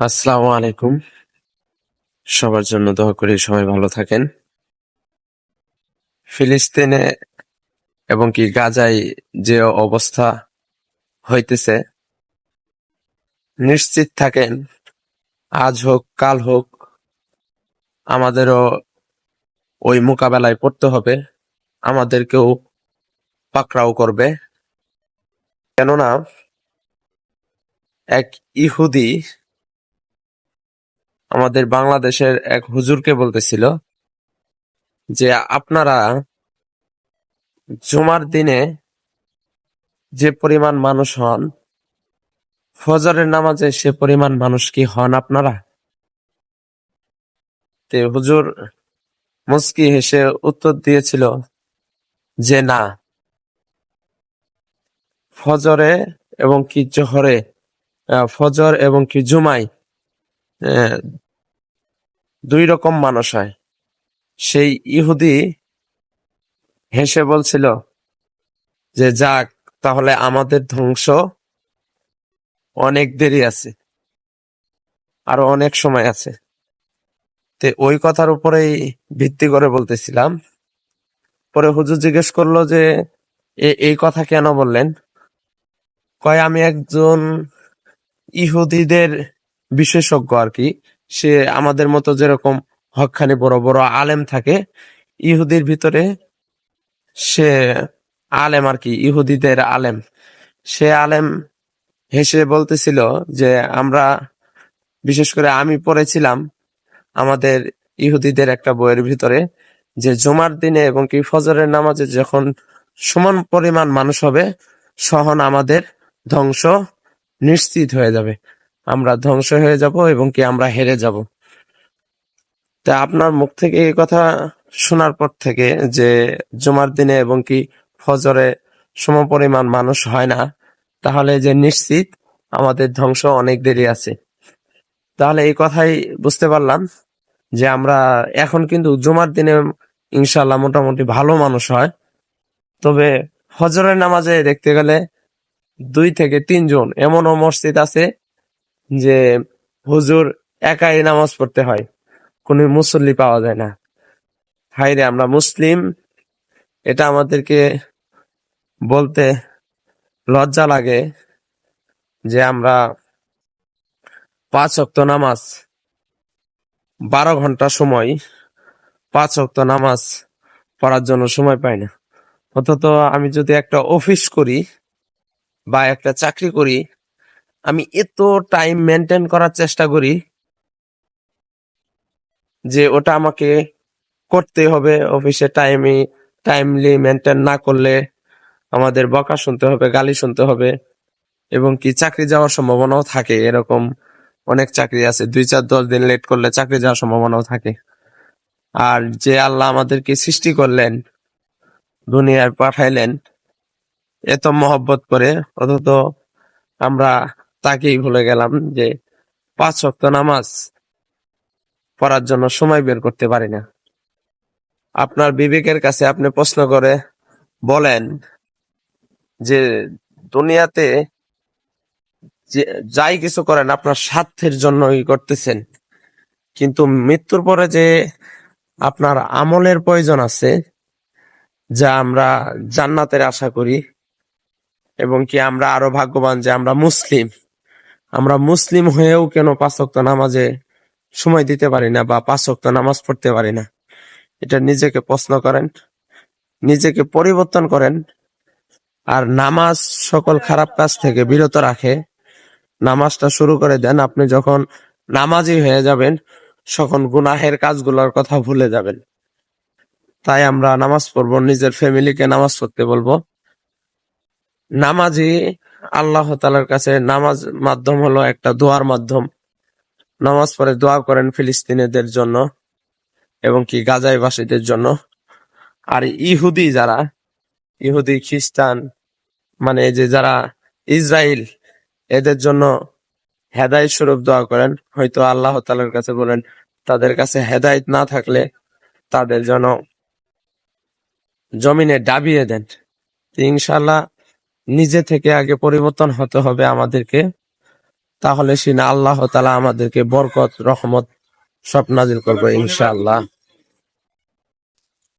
আসসালামু আলাইকুম। সবার জন্য দোয়া করি সবাই ভালো থাকেন। ফিলিস্তিনে এবং কি গাজায় যে অবস্থা হইতেছে, নিশ্চিত থাকেন, আজ হোক, কাল হোক, আমাদেরও ওই মোকাবেলায় পড়তে হবে, আমাদেরকেও পাকড়াও করবে। কেননা, এক ইহুদি আমাদের বাংলাদেশের এক হুজুরকে বলতেছিল যে আপনারা জুমার দিনে যে পরিমাণ মানুষ হন ফজরের নামাজে সে পরিমাণ মানুষ কি হন আপনারা? তে হুজুর মুস্কি হেসে উত্তর দিয়েছিল যে না। ফজরে এবং কি জোহরে ফজর এবং কি আহ, দুই রকম মানুষ হয়। সেই ইহুদি হেসে বলছিল যে, যাক, তাহলে আমাদের ধ্বংস অনেক দেরি আছে আরও অনেক সময় আছে। তে ওই কথার উপরেই ভিত্তি করে বলতেছিলাম। পরে হুজুর জিজ্ঞেস করল যে এই কথা কেন বললেন? কয়, আমি একজন ইহুদিদের বিশেষজ্ঞ আর কি। সে আমাদের মতো যেরকম হকখানি বড় বড় আলেম থাকে, ইহুদির ভিতরে সে আলেম আর কি, ইহুদিদের আলেম। সে আলেম হেসে বলতেছিল যে, আমরা, বিশেষ করে আমি পড়েছিলাম আমাদের ইহুদিদের একটা বইয়ের ভিতরে যে, জুমার দিনে এবং কি ফজরের নামাজে যখন সমান পরিমাণ মানুষ হবে, সহন আমাদের ধ্বংস নিশ্চিত হয়ে যাবে। আমরা ধ্বংস হয়ে যাব এবং কি আমরা হেরে যাব। তা আপনার মুখ থেকে এই কথা শোনার পর থেকে যে জুমার দিনে এবং কি ফজরে সমপরিমাণ মানুষ হয় না, তাহলে যে নিশ্চিত আমাদের ধ্বংস অনেক দেরি আছে। তাহলে এই কথাই বুঝতে পারলাম যে আমরা এখন কিন্তু জুমার দিনে ইনশাল্লাহ মোটামুটি ভালো মানুষ হয়। তবে হজরের নামাজে দেখতে গেলে দুই থেকে তিনজন এমনও মসজিদ আছে যে হুজুর একাই নামাজ পড়তে হয়, কোনো মুসল্লি পাওয়া যায় না। হাই রে আমরা মুসলিম, এটা আমাদেরকে বলতে লজ্জা লাগে যে আমরা পাঁচ অক্ত নামাজ, বারো ঘণ্টা সময় পাঁচ অক্ত নামাজ পড়ার জন্য সময় পাই না। অথচ আমি যদি একটা অফিস করি বা একটা চাকরি করি আমি এত টাইম মেনটেন করার চেষ্টা করি যে ওটা আমাকে করতে হবে অফিসে টাইমে টাইমলি মেনটেন না করলে আমাদের বকা শুনতে হবে, গালি শুনতে হবে এবং কি চাকরি যাওয়ার সম্ভাবনাও থাকে। এরকম অনেক চাকরি আছে, দুই চার দশ দিন লেট করলে চাকরি যাওয়ার সম্ভাবনাও থাকে। আর যে আল্লাহ আমাদেরকে সৃষ্টি করলেন, দুনিয়ায় পাঠাইলেন, এত মহব্বত করে, অথচ আমরা তাকেই ভুলে গেলাম যে পাঁচ শক্ত নামাজ পড়ার জন্য সময় বের করতে পারি না। আপনার বিবেকের কাছে আপনি প্রশ্ন করে বলেন যে দুনিয়াতে যাই কিছু করেন আপনার স্বার্থের জন্যই করতেছেন। কিন্তু মৃত্যুর পরে যে আপনার আমলের প্রয়োজন আছে, যা আমরা জান্নাতের আশা করি এবং কি আমরা আরও ভাগ্যবান যে আমরা মুসলিম। আমরা মুসলিম হয়েও কেন পাঁচ ওয়াক্ত নামাজে সময় দিতে পারি না বা পাঁচ ওয়াক্ত নামাজ পড়তে পারি না? এটা নিজেকে প্রশ্ন করেন, নিজেকে পরিবর্তন করেন আর নামাজ সকল খারাপ কাজ থেকে বিরত রাখে। নামাজটা শুরু করে দেন, আপনি যখন নামাজি হয়ে যাবেন, তখন গুনাহের কাজগুলোর কথা ভুলে যাবেন। তাই আমরা নামাজ পড়ব, নিজের ফ্যামিলিকে নামাজ পড়তে বলব। নামাজি আল্লাহ তালার কাছে নামাজ মাধ্যম হলো একটা দোয়ার মাধ্যম। নামাজ পড়ে দোয়া করেন ফিলিস্তিনিদের জন্য এবং কি গাজাইবাসীদের জন্য। আর ইহুদি যারা, ইহুদি, খ্রিস্টান মানে যে যারা ইসরায়েল এদের জন্য হেদায়ত স্বরূপ দোয়া করেন। হয়তো আল্লাহ তালার কাছে বলেন, তাদের কাছে হেদায়ত না থাকলে তাদের জন্য জমিনে ডাবিয়ে দেন। ইনশাল্লাহ নিজে থেকে আগে পরিবর্তন হতে হবে আমাদেরকে, তাহলে সিনা আল্লাহ তালা আমাদেরকে বরকত, রহমত সব নাজিল করব ইনশাআল্লাহ।